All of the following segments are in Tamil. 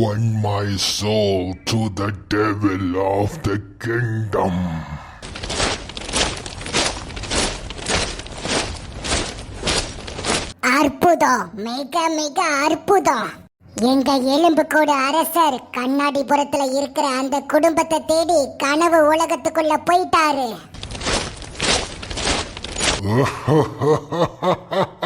Summon my soul to the devil of the kingdom. அற்புதம். மிக மிக அற்புதம். எங்க எலும்புக்கூடு அரசர் கண்ணாடிபுரத்துல இருக்கிற அந்த குடும்பத்தை தேடி கனவு உலகத்துக்குள்ள போயிட்டாரு.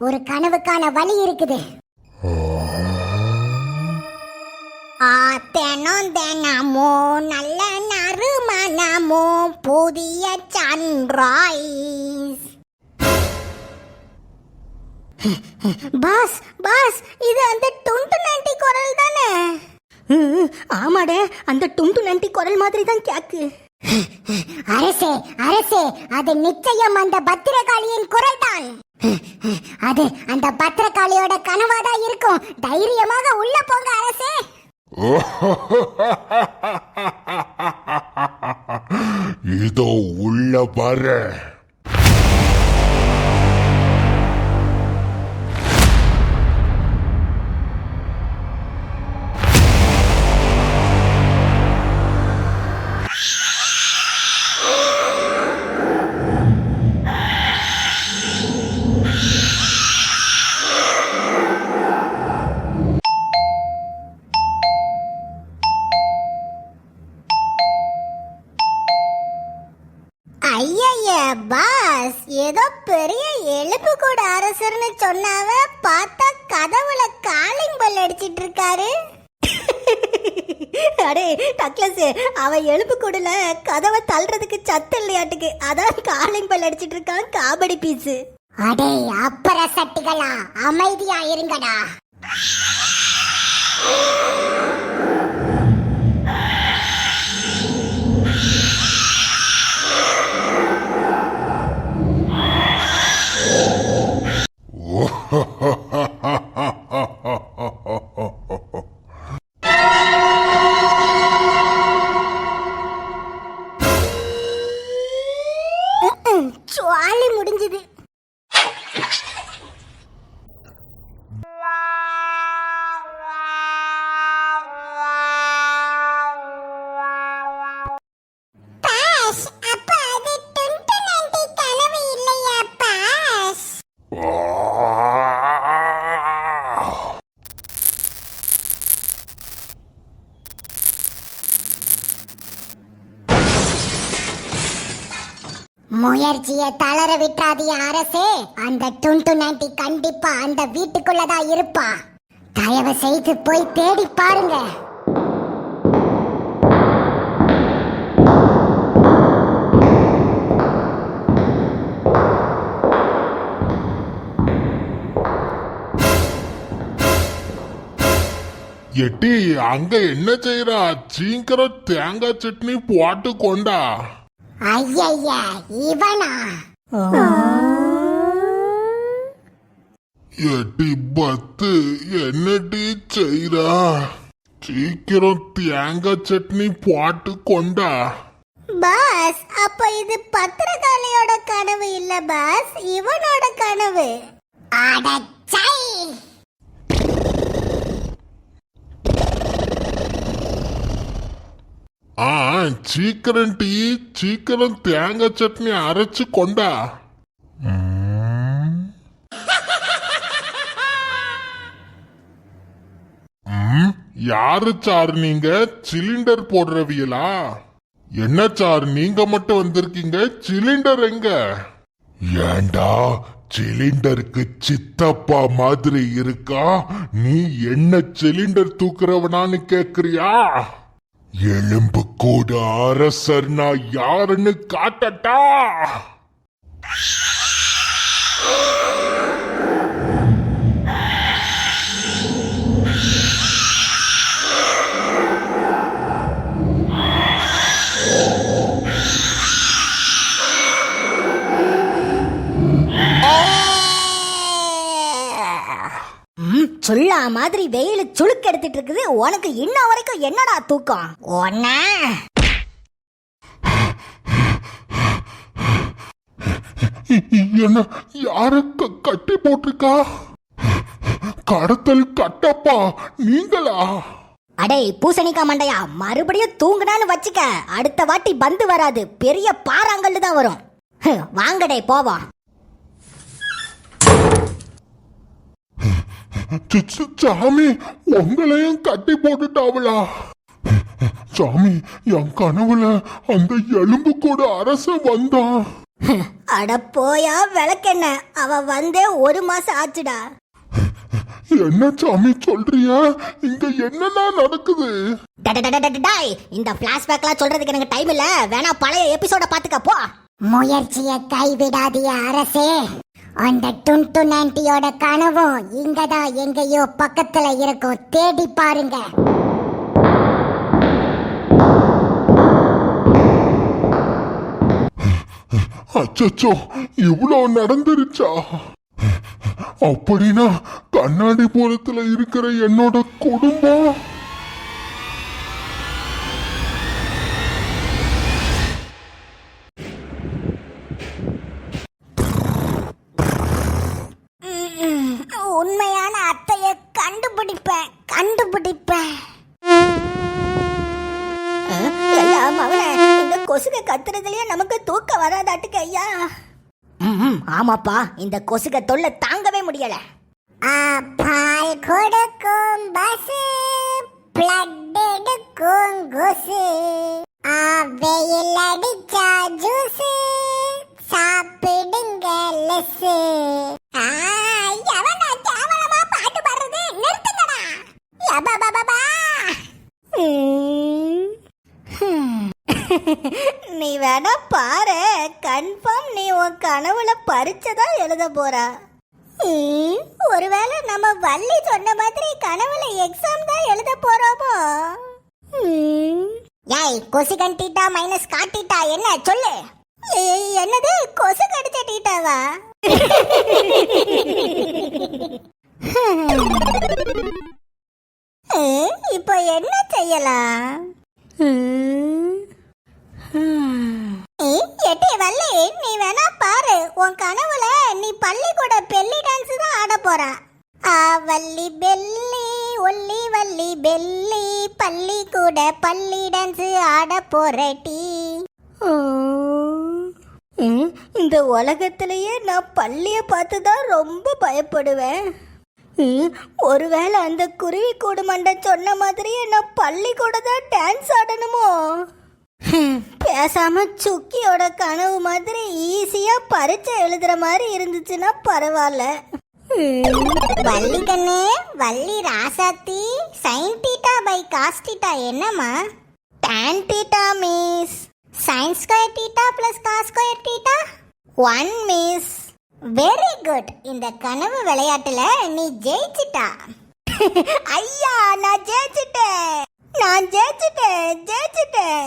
ஒரு கனவுக்கான வழி இருக்குது. தினம் தினமோ நல்ல நறுமணமோ புதிய சன்ரைஸ் பாஸ் பாஸ் இது அந்த டுண்டு நண்டி குரல் தானே? ஆமாடே அந்த டுண்டு நண்டி குரல் மாதிரி தான் கேக்கு. அரசே அரசே அது நிச்சயம் அந்த பத்திரகாளியின் குரல் தான் அது அந்த பத்திரக்காளியோட கனவாதான் இருக்கும். தைரியமாக உள்ள போங்க அரசே. இதோ உள்ள பாரு எலும்பு கூட அரசர்னு சொன்னாவ பார்த்தா கதவுல காலிங் பெல் அடிச்சிட்டு இருக்காரு அடே டக்ளஸ் அவ எழுப்பு கூடல கதவை தள்ளுறதுக்கு சத்து இல்லையாட்டுக்கு. அதான் காலிங் பல் அடிச்சிட்டு இருக்கான் காமெடி பீஸ். அடே அப்பற சட்டிகளா? அமைதியா இருங்கடா. முயற்சியை தளர விட்டாதிய அரசே. அந்த டுண்டு நண்டி கண்டிப்பா அந்த வீட்டுக்குள்ளதான் இருப்பா. தயவு செய்து போய் தேடி பாருங்க. எட்டி அங்க என்ன செய்யறா சீக்கிரம் தேங்காய் சட்னி போட்டு கொண்டா ஐயய்ய இவனா? எட்டி பத்து என்னடி செய்றா? சீக்கிரம் தேங்காய் சட்னி போட்டு கொண்டா. பாஸ் அப்ப இது பத்திரகாளியோட கனவு இல்ல பாஸ்? இவனோட கனவு. அடச்சை! ஆ சீக்கிரம் டீ சீக்கிரம் தேங்காய் சட்னி அரைச்சு கொண்டா. யாரு சார் நீங்க? சிலிண்டர் போடுறவியலா? என்ன சார் நீங்க மட்டும் வந்திருக்கீங்க? சிலிண்டர் எங்க? ஏண்டா சிலிண்டருக்கு சித்தப்பா மாதிரி இருக்கா? நீ என்ன சிலிண்டர் தூக்குறவனான்னு கேக்குறியா? எலும்புக்கூடு அரசர் நான் யாருன்னு காட்டட்டா? சொல்லா மாதிரி வெயில சுளுக்கு எடுத்துட்டு இருக்குது. உனக்கு இன்ன வரைக்கும் என்னடா தூக்கம்? ஒன்ன என்ன யாரு கட்டி போட்டிருக்கா? கடத்தல் கட்டப்பா நீங்களா? அடே பூசணிக்கா மண்டையா மறுபடியும் தூங்குனான்னு வச்சுக்க. அடுத்த வாட்டி பந்து வராது. பெரிய பாறாங்கல்லு தான் வரும். வாங்கடே போவோம். சாமி. உங்களையும் கட்டி போட்டுட்டாவளா? சாமி என் கனவுல அந்த எலும்பு கூட அரசன் வந்தான். அட போயா விளக்கெண்ண. அவ வந்தே ஒரு மாசம் ஆச்சுடா. என்ன சாமி சொல்றிய? இங்க என்னன்னா நடக்குது? டடடடடடாய், இந்த பிளாஷ்பேக்லாம் சொல்றதுக்கு எனக்கு டைம் இல்ல. வேணா பழைய எபிசோட பாத்துக்க போ. முயற்சியை கைவிடாதிய அரசே. அந்த டுன்டு நான்டியோட கனவும் இங்கதான் எங்கேயோ பக்கத்துல இருக்கும். தேடி பாருங்க. அச்சச்சோ இவ்வளோ நடந்துருச்சா? அப்படின்னா கண்ணாடிபுரத்துல இருக்கிற என்னோட குடும்பம். உண்மையான அத்தைய கண்டுபிடிப்பேன் கண்டுபிடிப்பேன். இந்த கொசுக கத்துறதுலயே நமக்கு தூக்கம் வராதாட்டுக்கு ஐயா. ஆமாப்பா இந்த கொசுக தொல்லை தாங்கவே முடியல. ஆ, பால் கொடுக்கும் பஸ் பிளட் எடுக்கும் கொசு. ஆ, வெயில் அடிச்சா ஜூஸ் சாப்பிடுங்க லெஸ் நீ வேணா பாரு. கன்ஃபார்ம் நீ உன் கனவுல பரிச்சதா எழுத போறா. ஒருவேளை நம்ம வள்ளி சொன்ன மாதிரி கனவுல எக்ஸாம் தான் எழுத போறோமோ. ஏய் கொசு கண்டிட்டா மைனஸ் காட்டிட்டா என்ன? சொல்லு. என்னது? கொசு கடிச்ச டீட்டாவா ம், இப்போ என்ன செய்யலாம்? ம், எட்டி வள்ளி நீ வேணா பாரு. உன் கனவுல நீ பள்ளிக்கூட பெல்லி டான்ஸ் தான் ஆட போற. ஆ வள்ளி பெல்லி ஒல்லி வள்ளி பெல்லி. பள்ளிக்கூட பள்ளி டான்ஸ் ஆட போற டீ இந்த உலகத்திலேயே நான் பள்ளியை பார்த்து தான் ரொம்ப பயப்படுவேன். ஒருவேளை அந்த குருவி கூடு மண்டை சொன்ன மாதிரி நான் பள்ளி கூட தான் டான்ஸ் ஆடணுமோ பேசாம சுக்கியோட கனவு மாதிரி ஈஸியா பரீட்சை எழுதுற மாதிரி இருந்துச்சுன்னா பரவாயில்ல வள்ளி கண்ணே வள்ளி ராசாத்தி sine theta by cos theta என்னம்மா? Tan theta miss sine square theta plus cos square theta one miss very good இந்த கனவு விளையாட்டுல நீ ஜெயிச்சிட்டா. ஐயா நான் ஜெயிச்சிட்டேன். நான் ஜெயிச்சிட்டேன் ஜெயிச்சிட்டேன்.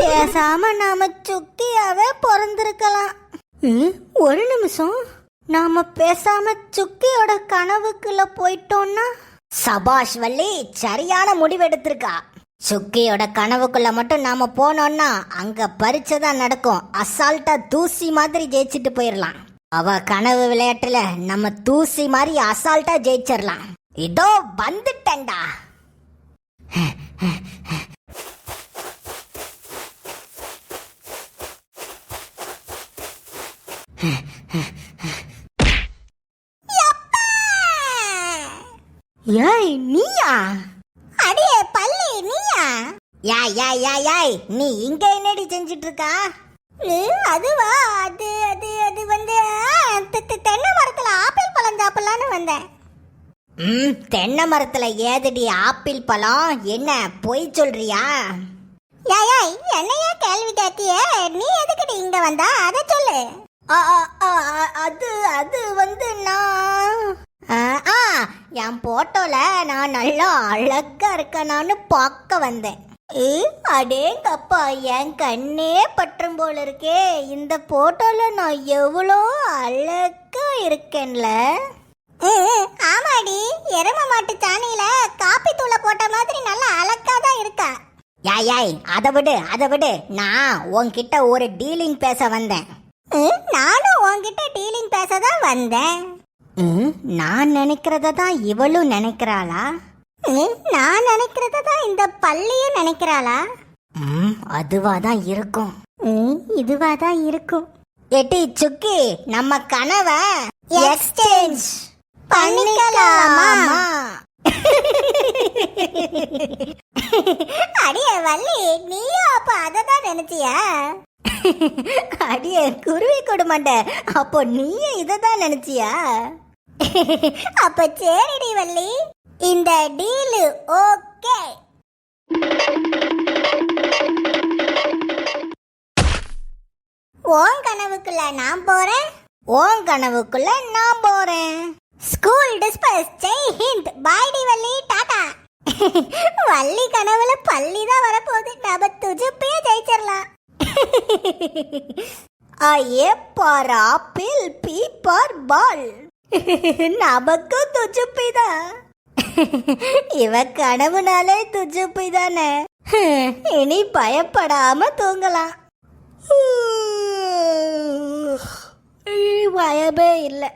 பேசாம நாம சுக்கியாவே பிறந்திருக்கலாம். ம், ஒரு நிமிஷம். நாம பேசாம சுக்கியோட கனவுக்குள்ள போயிட்டோம்னா? சபாஷ் வள்ளி சரியான முடிவு எடுத்திருக்கா சுக்கியோட கனவுக்குள்ள மட்டும் நாம போனோம்னா அங்க பரீட்சை தான் நடக்கும். அசால்ட்டா தூசி மாதிரி ஜெயிச்சிட்டு போயிடலாம் அவ கனவு விளையாட்டுல நம்ம தூசி மாதிரி அசால்ட்டா ஜெயிச்சிடலாம் இதோ வந்துட்டேன்டா. ஏய் நீயா? அடியே பள்ளி நீயா? யா யா யா யாய் நீ இங்க என்னடி செஞ்சிட்டு இருக்கா? அதுவா அது அது. தெ- தென்னை மரத்துல ஆப்பிள் பழம் சாப்பிடலான்னு வந்தேன். ம் தென்னை மரத்துல ஏதடி ஆப்பிள் பழம்? என்ன பொய் சொல்றியா? ஏய் என்னையா கேள்வி கேட்டியே? நீ எதுக்குடி இங்க வந்தா? அத சொல்லு. அது அது வந்து நான் ஆ, ஆ என் போட்டோல நான் நல்லா அழகா இருக்கனான்னு பார்க்க வந்தேன். அடேங்கப்பா என் கண்ணே பற்றும் போல இருக்கே. இந்த போட்டோல நான் எவ்வளோ அழகா இருக்கேன்ல. ஆமாடி. எரும மாட்டு சாணியில காப்பி தூளை போட்ட மாதிரி நல்லா அழகா தான் இருக்கா. யாய் யாய் அதை விடு அதை விடு. நான் உன்கிட்ட ஒரு டீலிங் பேச வந்தேன். நானும் உன்கிட்ட டீலிங் பேச தான் வந்தேன். நான் நினைக்கிறத தான் இவளும் நினைக்கிறாளா? நான் நினைக்கிறத தான் இந்த பள்ளியும் நினைக்கிறாளா? ம் அதுவா தான் இருக்கும். ம், இதுவா தான் இருக்கும். எட்டி சுக்கி நம்ம கனவை எக்ஸ்சேஞ்ச் பண்ணிக்கலாமா? அடியே வள்ளி நீயும் அப்ப அதை தான் நினைச்சியா? அடியே குருவி கொடுமாட்ட அப்போ நீயே இதை தான் நினைச்சியா? அப்ப சரிடி வள்ளி. இந்த டீலு ஓகே. ஓன் கனவுக்குள்ள நான் போறேன் ஓன் கனவுக்குள்ள நான் போறேன். ஸ்கூல் டிஸ்பஸ் ஜெய் ஹிந்த் பாய் டி வள்ளி டாடா வள்ளி கனவுல பள்ளி தான் வரப்போகுது. நம்ம துஜுப்பே ஜெயிச்சிடலாம் ஐயே பார் ஆப்பிள் P பார் பால். நமக்கும் துஜுப்பிதான். இவ கனவுனாலே துஜுப்பி தானே? இனி பயப்படாம தூங்கலாம். பயமே இல்லை.